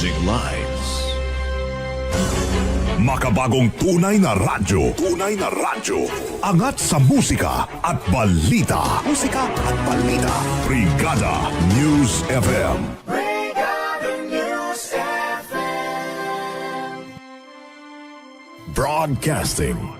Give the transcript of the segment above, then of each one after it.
changing lives. Makabagong tunay na radyo. Tunay na radyo. Angat sa musika at balita. Musika at balita. Brigada News FM. Broadcasting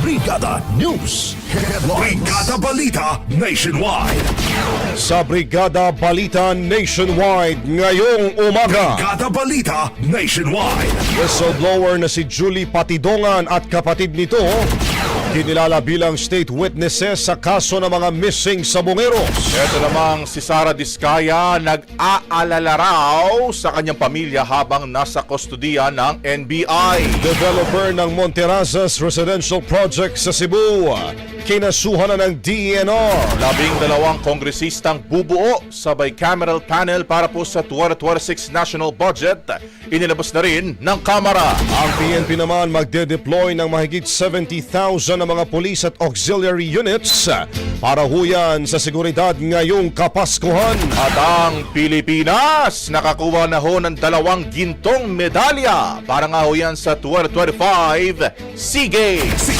Brigada News Headlines. Brigada Balita Nationwide. Sa Brigada Balita Nationwide ngayong umaga. Brigada Balita Nationwide. Whistleblower na si Julie Patidongan at kapatid nito kinilala bilang state witnesses sa kaso ng mga missing sa Bungeros. Ito namang si Sara Diskaya nag-aalala raw sa kanyang pamilya habang nasa kustodiya ng NBI. Developer ng Monterazas Residential Project sa Cebu, kinasuhan na ng DENR. Labing dalawang kongresistang bubuo sa bicameral panel para po sa 2026 national budget. Inilabas na rin ng Kamara. Ang PNP naman magde-deploy ng mahigit 70,000 na mga police at auxiliary units para huyan sa seguridad ngayong Kapaskuhan. At ang Pilipinas nakakuha na ho ng dalawang gintong medalya para nga ho yan sa 2025 SEA Games.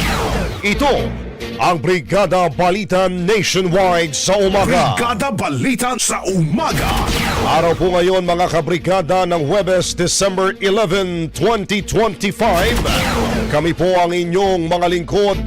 Ito ang Brigada Balita Nationwide sa umaga. Brigada Balita sa umaga. Araw po ngayon mga kabrigada ng Huwebes, December 11, 2025. Kami po ang inyong mga lingkod.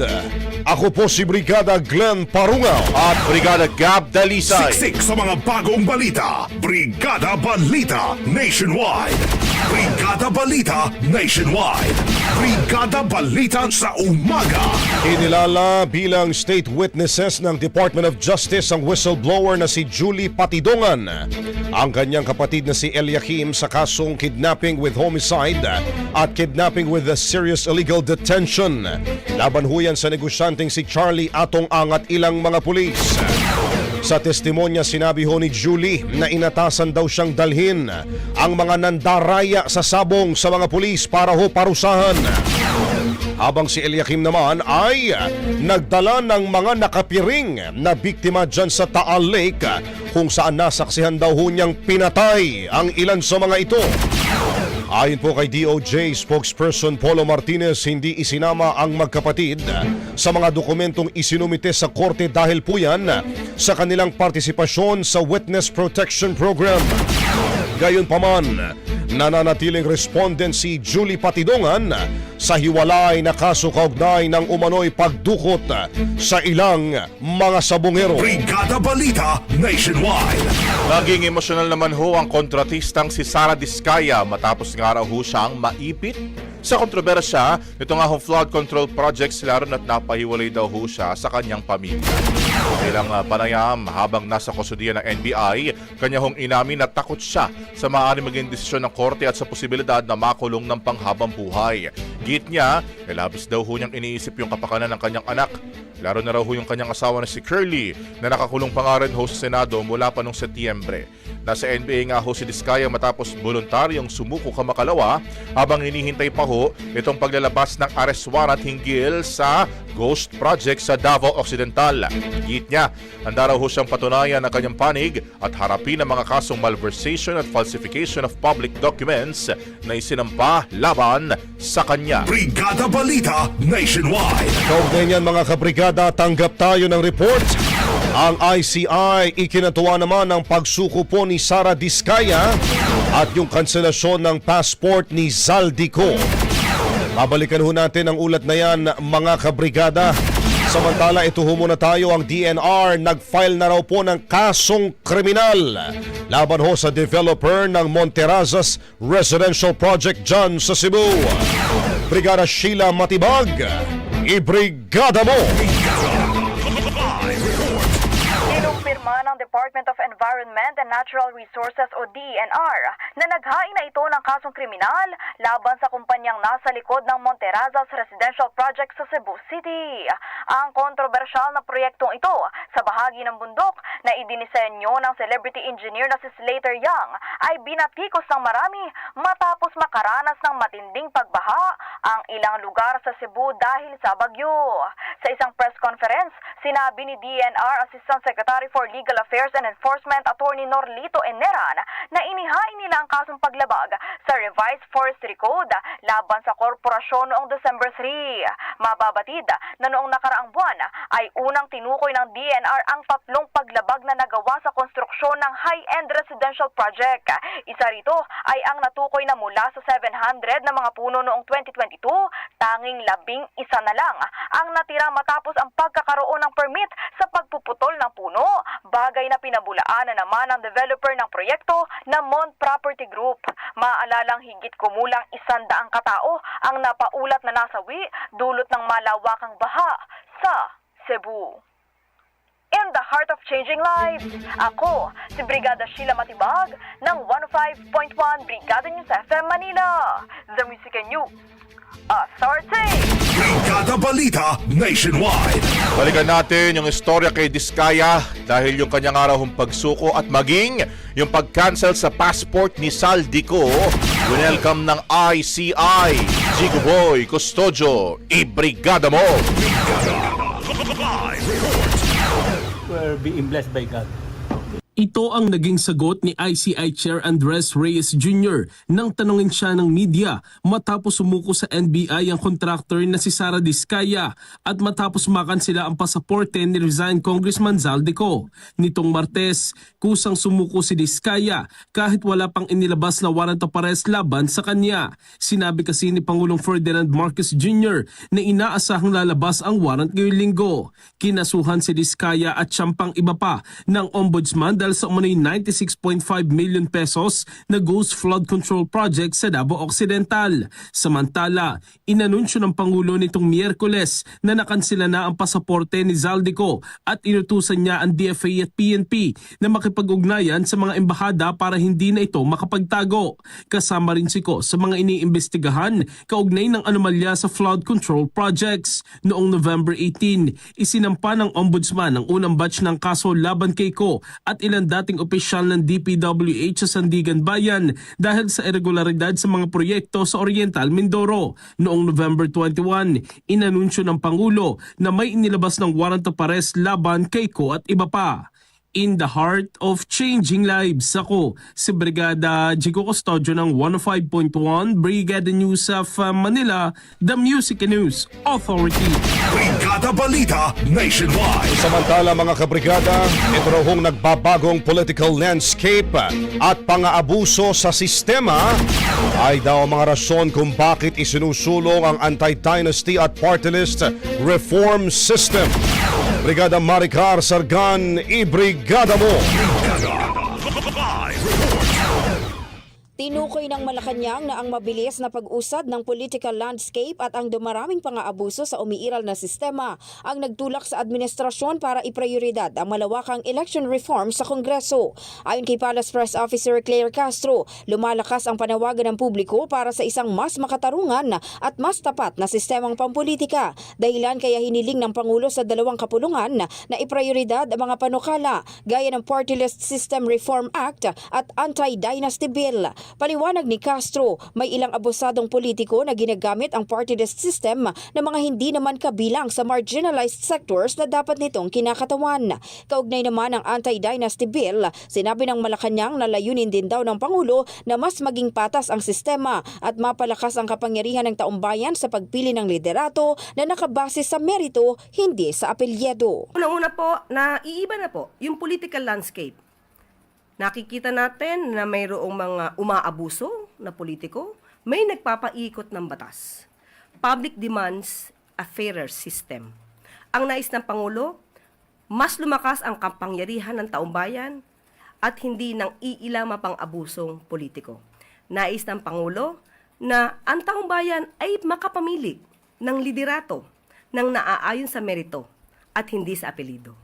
Ako po si Brigada Glenn Parungaw. At Brigada Gab Dalisay. Siksik sa mga bagong balita. Brigada Balita Nationwide. Brigada Balita Nationwide. Brigada Balita sa umaga. Inilala bilang state witnesses ng Department of Justice ang whistleblower na si Julie Patidongan. Ang kanyang kapatid na si Eliakim sa kasong kidnapping with homicide at kidnapping with a serious illegal detention. Laban huyan sa negosyanteng si Charlie Atong Ang at ilang mga pulis. Sa testimonya sinabi ho ni Julie na inatasan daw siyang dalhin ang mga nandaraya sa sabong sa mga pulis para ho parusahan. Habang si Eliakim naman ay nagdala ng mga nakapiring na biktima dyan sa Taal Lake kung saan nasaksihan daw ho niyang pinatay ang ilan sa mga ito. Ayon po kay DOJ spokesperson Polo Martinez, hindi isinama ang magkapatid sa mga dokumentong isinumite sa korte dahil po yan sa kanilang partisipasyon sa Witness Protection Program. Gayunpaman, nananatiling respondent si Julie Patidongan sa hiwalay na kaso kaugnay ng umano'y pagdukot sa ilang mga sabongero. Brigada Balita Nationwide. Naging emosyonal naman ho ang kontratistang si Sara Diskaya matapos nga raw ho siyang maipit sa kontrobersya nito nga ho flood control projects lalo na't napahiwalay daw ho siya sa kanyang pamilya. Ilang uh, panayam habang nasa kusudian ng NBI, kanya hong inamin na takot siya sa maaari maging desisyon ng korte at sa posibilidad na makulong ng panghabang buhay. Git niya, eh, labis daw ho niyang iniisip yung kapakanan ng kanyang anak Laro na raw ho yung kanyang asawa na si Curly na nakakulong pa nga rin ho sa Senado mula pa nung Setyembre. Nasa NBA nga ho si Diskaya matapos voluntaryong sumuko kamakalawa habang hinihintay pa ho itong paglalabas ng arrest warrant hinggil sa Ghost Project sa Davao Occidental. Git niya, handa raw ho siyang patunayan ang kanyang panig at harapin ang mga kasong malversation at falsification of public documents na isinampa laban sa kanya. Brigada Balita Nationwide. Kaugnay niyan mga kabrigada, tanggap tayo ng report. Ang ICI ikinatuwa naman ang pagsuko po ni Sara Diskaya at yung kanselasyon ng passport ni Zaldico. Babalikan ho natin ang ulat na yan mga kabrigada. Samantala ito ho muna tayo ang DNR nag-file na raw po ng kasong kriminal laban ho sa developer ng Monterazas Residential Project dyan sa Cebu. Brigada Sheila Matibag, ibrigada mo! Ng Department of Environment and Natural Resources o DENR na naghain na ito ng kasong kriminal laban sa kumpanyang nasa likod ng Monterazas Residential Project sa Cebu City. Ang kontrobersyal na proyektong ito sa bahagi ng bundok na idinisenyo ng celebrity engineer na si Slater Young ay binatikos ng marami matapos makaranas ng matinding pagbaha ang ilang lugar sa Cebu dahil sa bagyo. Sa isang press conference, sinabi ni DNR Assistant Secretary for Legal Affairs and Enforcement Attorney Norlito Eneran na inihain nila ang kasong paglabag sa Revised Forestry Code laban sa korporasyon noong December 3. Mababatid na noong nakaraang buwan ay unang tinukoy ng DNR ang tatlong paglabag na nagawa sa konstruksyon ng high-end residential project. Isa rito ay ang natukoy na mula sa 700 na mga puno noong 2022, tanging labing isa na lang ang natira matapos ang pagkakaroon ng permit sa pagpuputol ng puno, bagay na pinabulaan na naman ng developer ng proyekto na Mon Property Group. Maalalang higit kumulang isandaang katao ang napaulat na nasawi dulot ng malawakang baha sa Cebu. In the heart of changing lives, ako si Brigada Sheila Matibag ng 105.1 Brigada News FM Manila. The Music and News Authority! Brigada Balita Nationwide. Balikan natin yung istorya kay Diskaya dahil yung kanyang arahong pagsuko at maging yung pag-cancel sa passport ni Saldico. Welcome ng ICI. Jigo Boy, Custodio, ibrigada mo! We're being blessed by God. Ito ang naging sagot ni ICI Chair Andres Reyes Jr. nang tanungin siya ng media matapos sumuko sa NBI ang contractor na si Sara Diskaya at matapos makansila ang pasaporte ni resigned Congressman Zaldico. Nitong Martes, kusang sumuko si Diskaya kahit wala pang inilabas na warrant of arrest laban sa kanya. Sinabi kasi ni Pangulong Ferdinand Marcos Jr. na inaasahang lalabas ang warrant ngayong linggo. Kinasuhan si Diskaya at siyang pang iba pa ng ombudsman dahil sa umano'y 96.5 million pesos na ghost flood control project sa Davao Occidental. Samantala, inanunsyo ng Pangulo nitong Miyerkules na nakansila na ang pasaporte ni Zaldico at inutusan niya ang DFA at PNP na makipag-ugnayan sa mga embahada para hindi na ito makapagtago. Kasama rin si Ko sa mga iniimbestigahan kaugnay ng anomalya sa flood control projects. Noong November 18, isinampa ng Ombudsman ang unang batch ng kaso laban kay Ko at ilang dating opisyal ng DPWH sa Sandigan Bayan dahil sa irregularidad sa mga proyekto sa Oriental Mindoro. Noong November 21, inanunsyo ng Pangulo na may inilabas ng warrant of arrest laban kay Ko at iba pa. In the heart of changing lives, ako si Brigada Jigo Custodio ng 105.1 Brigada News of uh, Manila, the Music News Authority. Brigada Balita Nationwide. Samantala mga kabrigada, ito raw hong nagbabagong political landscape at pang-aabuso sa sistema ay daw mga rason kung bakit isinusulong ang anti-dynasty at party list reform system. Brigada Maricar Sargan, ibrigada mo! Tinukoy ng Malacanang na ang mabilis na pag-usad ng political landscape at ang dumaraming pang-aabuso sa umiiral na sistema ang nagtulak sa administrasyon para iprioridad ang malawakang election reform sa Kongreso. Ayon kay Palace Press Officer Claire Castro, lumalakas ang panawagan ng publiko para sa isang mas makatarungan at mas tapat na sistemang pampolitika. Dahilan kaya hiniling ng Pangulo sa dalawang kapulungan na iprioridad ang mga panukala gaya ng Party List System Reform Act at Anti-Dynasty Bill. Paliwanag ni Castro, may ilang abusadong politiko na ginagamit ang party list system na mga hindi naman kabilang sa marginalized sectors na dapat nitong kinakatawan. Kaugnay naman ang Anti-Dynasty Bill, sinabi ng Malacanang na layunin din daw ng Pangulo na mas maging patas ang sistema at mapalakas ang kapangyarihan ng taumbayan sa pagpili ng liderato na nakabase sa merito, hindi sa apelyedo. Unang-una po, na iiba na po yung political landscape. Nakikita natin na mayroong mga umaabuso na politiko, may nagpapaikot ng batas. Public demands a fairer system. Ang nais ng Pangulo, mas lumakas ang kapangyarihan ng taumbayan at hindi ng iilama pang abusong politiko. Nais ng Pangulo na ang taumbayan ay makapamili ng liderato ng naaayon sa merito at hindi sa apelido.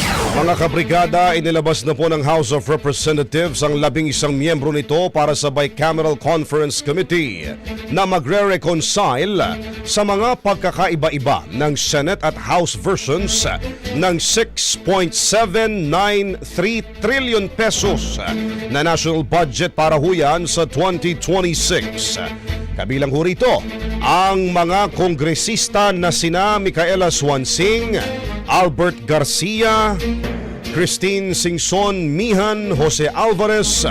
Mga kabrigada, inilabas na po ng House of Representatives ang labing isang miyembro nito para sa Bicameral Conference Committee na magre-reconcile sa mga pagkakaiba-iba ng Senate at House versions ng 6.793 trillion pesos na national budget para huyan sa 2026. Kabilang ho rito ang mga kongresista na sina Micaela Swansing, Albert Garcia, Christine Singson Mihan, Jose Alvarez,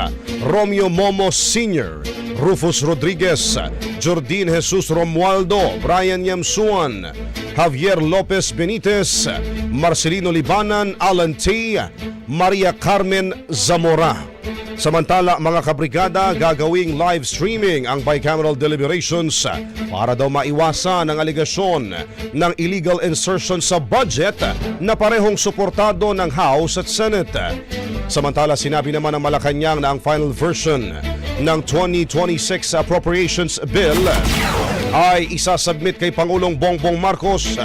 Romeo Momo Sr., Rufus Rodriguez, Jordin Jesus Romualdo, Brian Yamsuan, Javier Lopez Benitez, Marcelino Libanan, Alan T., Maria Carmen Zamora. Samantala, mga kabrigada, gagawing live streaming ang bicameral deliberations para daw maiwasan ang aligasyon ng illegal insertion sa budget na parehong suportado ng House at Senate. Samantala, sinabi naman ng Malacanang na ang final version ng 2026 Appropriations Bill ay isasubmit kay Pangulong Bongbong Marcos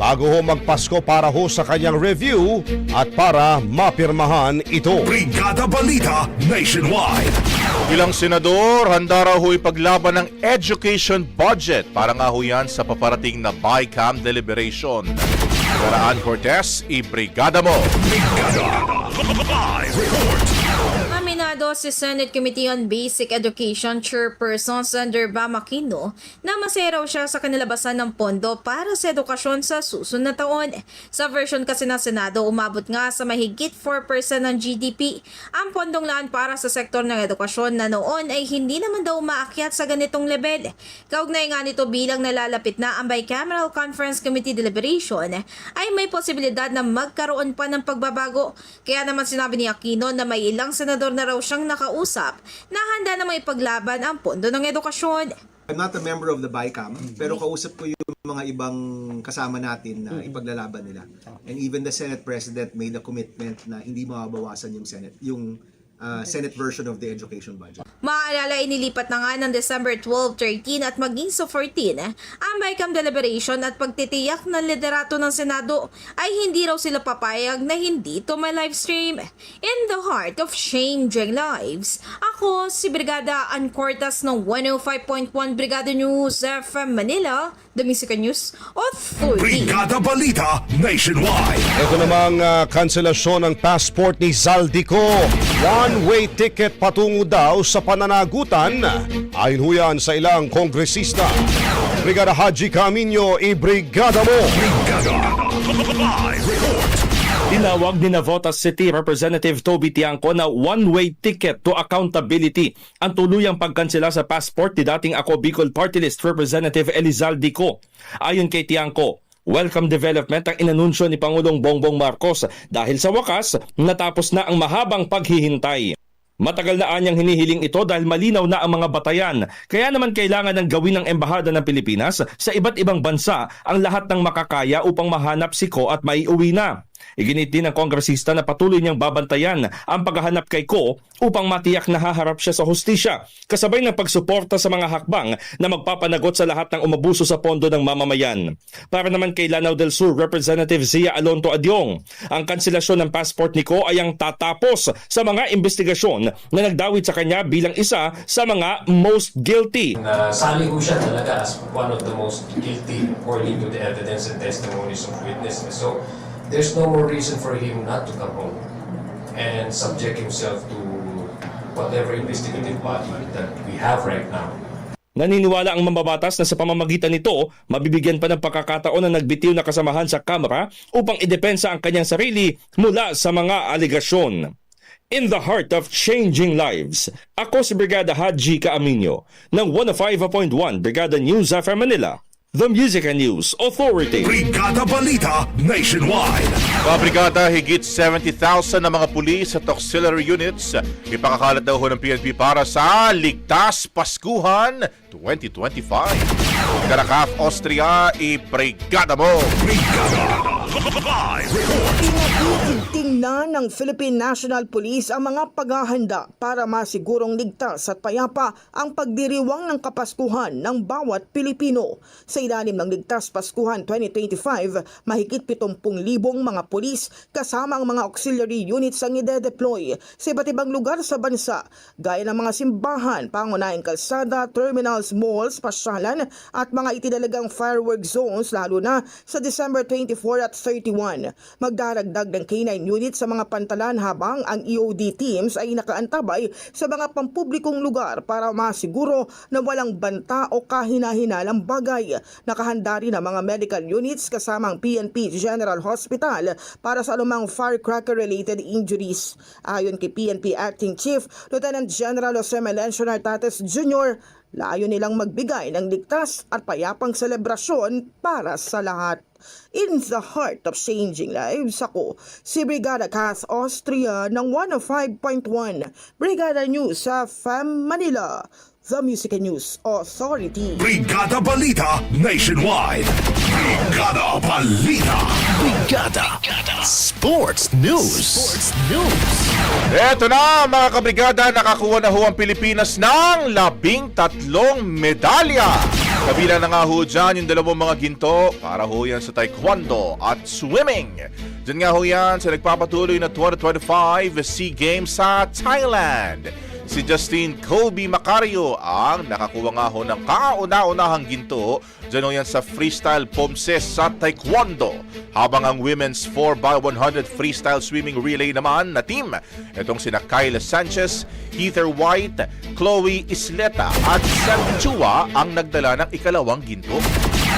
bago ho magpasko para ho sa kanyang review at para mapirmahan ito. Brigada Balita Nationwide. Ilang senador, handa raw ho ipaglaban ng education budget para nga ho yan sa paparating na BICAM deliberation. Garaan Cortez, ibrigada mo! Brigada Live report. Aminado si Senate Committee on Basic Education Chairperson Senator Bam Aquino na maseraw siya sa kanilabasan ng pondo para sa edukasyon sa susunod na taon. Sa version kasi ng Senado, umabot nga sa mahigit 4% ng GDP ang pondong laan para sa sektor ng edukasyon na noon ay hindi naman daw umaakyat sa ganitong level. Kaugnay nga nito bilang nalalapit na ang Bicameral Conference Committee deliberation ay may posibilidad na magkaroon pa ng pagbabago. Kaya naman sinabi ni Aquino na may ilang senador na raw raw siyang nakausap na handa na may paglaban ang pondo ng edukasyon. I'm not a member of the BICAM, pero kausap ko yung mga ibang kasama natin na ipaglalaban nila. And even the Senate President made a commitment na hindi mababawasan yung Senate, yung uh, Senate version of the education budget. Maaalala inilipat na nga ng December 12, 13 at maging sa 14 ang BICAM deliberation at pagtitiyak ng liderato ng Senado ay hindi raw sila papayag na hindi to may live stream. In the heart of changing lives, ako si Brigada Ancortas ng 105.1 Brigada News FM Manila, The Music News Authority. Brigada Balita Nationwide. Ito namang ah, kanselasyon ng passport ni Zaldico. One-way ticket patungo daw sa pananagutan. Ayon ho yan sa ilang kongresista. Brigada Haji Camino, i-brigada mo! Brigada Live Report. Tinawag ni Navotas City Representative Toby Tiangco na one-way ticket to accountability ang tuluyang pagkansela sa passport ni dating Ako Bicol Party List Representative Elizalde Co. Ayon kay Tiangco, welcome development ang inanunsyo ni Pangulong Bongbong Marcos dahil sa wakas natapos na ang mahabang paghihintay. Matagal na anyang hinihiling ito dahil malinaw na ang mga batayan. Kaya naman kailangan ng gawin ng Embahada ng Pilipinas sa iba't ibang bansa ang lahat ng makakaya upang mahanap si Ko at maiuwi na. Iginit din ng kongresista na patuloy niyang babantayan ang paghahanap kay Ko upang matiyak na haharap siya sa hustisya kasabay ng pagsuporta sa mga hakbang na magpapanagot sa lahat ng umabuso sa pondo ng mamamayan. Para naman kay Lanao del Sur Representative Zia Alonto Adyong, ang kanselasyon ng passport ni Ko ay ang tatapos sa mga investigasyon na nagdawit sa kanya bilang isa sa mga most guilty. na sali ko siya talaga as one of the most guilty according to the evidence and testimonies of witnesses. So, there's no more reason for him not to come home and subject himself to whatever investigative body that we have right now. Naniniwala ang mambabatas na sa pamamagitan nito, mabibigyan pa ng pagkakataon na nagbitiw na kasamahan sa Kamara upang idepensa ang kanyang sarili mula sa mga aligasyon. In the heart of changing lives, ako si Brigada Haji Kaaminyo ng 105.1 Brigada News FM Manila, The Music and News Authority. Brigada Balita Nationwide. Mga brigada, higit 70,000 na mga pulis at auxiliary units ipakakalat daw ho ng PNP para sa Ligtas Paskuhan 2025. Karakaf, Austria, i-brigada mo! Brigada Live Report. Na ng Philippine National Police ang mga paghahanda para masigurong ligtas at payapa ang pagdiriwang ng Kapaskuhan ng bawat Pilipino. Sa ilalim ng Ligtas Paskuhan 2025, mahigit 70,000 mga pulis kasama ang mga auxiliary units ang ide-deploy sa iba't ibang lugar sa bansa gaya ng mga simbahan, pangunahing kalsada, terminals, malls, pasyalan at mga itinalagang firework zones lalo na sa December 24 at 31. Magdaragdag ng K9 units sa mga pantalan habang ang EOD teams ay nakaantabay sa mga pampublikong lugar para masiguro na walang banta o kahina-hinalang bagay. Nakahanda rin ang mga medical units kasama ang PNP General Hospital para sa anumang firecracker-related injuries. Ayon kay PNP Acting Chief Lieutenant General Jose Melencio Nartates Jr., layo nilang magbigay ng ligtas at payapang selebrasyon para sa lahat. In the heart of changing lives ako, si Brigada Cass Austria ng 105.1 Brigada News sa FAM Manila, The Music and News Authority. Brigada Balita Nationwide. Brigada Balita. Brigada Sports News. Sports News. Eto na mga kabrigada, nakakuha na ho ang Pilipinas ng labing tatlong medalya. Kabilang na nga ho dyan yung dalawang mga ginto para ho yan sa taekwondo at swimming. Diyan nga ho yan sa nagpapatuloy na 2025 SEA Games sa Thailand. Si Justin Kobe Macario ang nakakuha nga ho ng kauna-unahang ginto dyan yan sa freestyle pomses sa taekwondo. Habang ang women's 4x100 freestyle swimming relay naman na team, itong sina Kyla Sanchez, Heather White, Chloe Isleta at Sam Chua ang nagdala ng ikalawang ginto.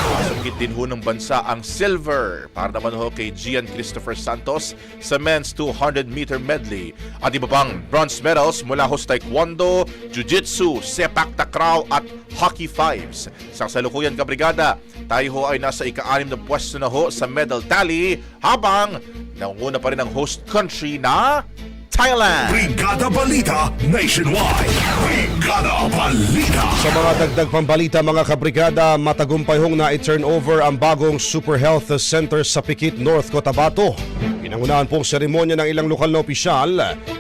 Masungkit din ho ng bansa ang silver para naman ho kay Gian Christopher Santos sa men's 200 meter medley at iba pang bronze medals mula ho sa taekwondo, jiu-jitsu, sepak takraw at hockey fives. Sa kasalukuyan kabrigada, tayo ho ay nasa ika-anim na pwesto na ho sa medal tally habang nangunguna pa rin ang host country na Thailand. Brigada Balita Nationwide. Brigada Balita. Sa mga dagdag pambalita mga kabrigada, matagumpay hong na i-turn over ang bagong Super Health Center sa Pikit, North Cotabato. Pinangunahan pong seremonya ng ilang lokal na opisyal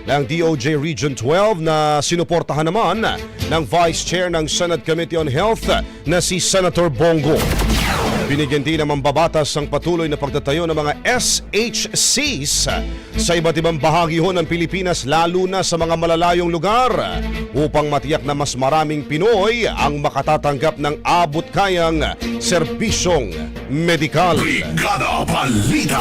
ng DOJ Region 12 na sinuportahan naman ng Vice Chair ng Senate Committee on Health na si Senator Bongo. Binigyan din ng mambabatas ang patuloy na pagtatayo ng mga SHCs sa iba't ibang bahagi ho ng Pilipinas lalo na sa mga malalayong lugar upang matiyak na mas maraming Pinoy ang makatatanggap ng abot kayang serbisyong medikal. Brigada Balita.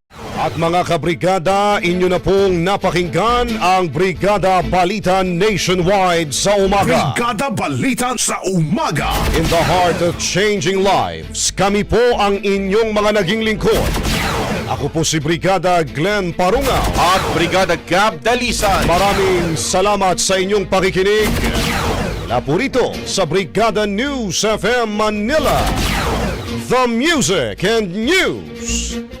At mga kabrigada, inyo na pong napakinggan ang Brigada Balita Nationwide sa umaga. Brigada Balita sa umaga. In the heart of changing lives, kami po ang inyong mga naging lingkod. Ako po si Brigada Glenn Parunga. At Brigada Gab Dalisan. Maraming salamat sa inyong pakikinig. Mula po rito sa Brigada News FM Manila. The Music and News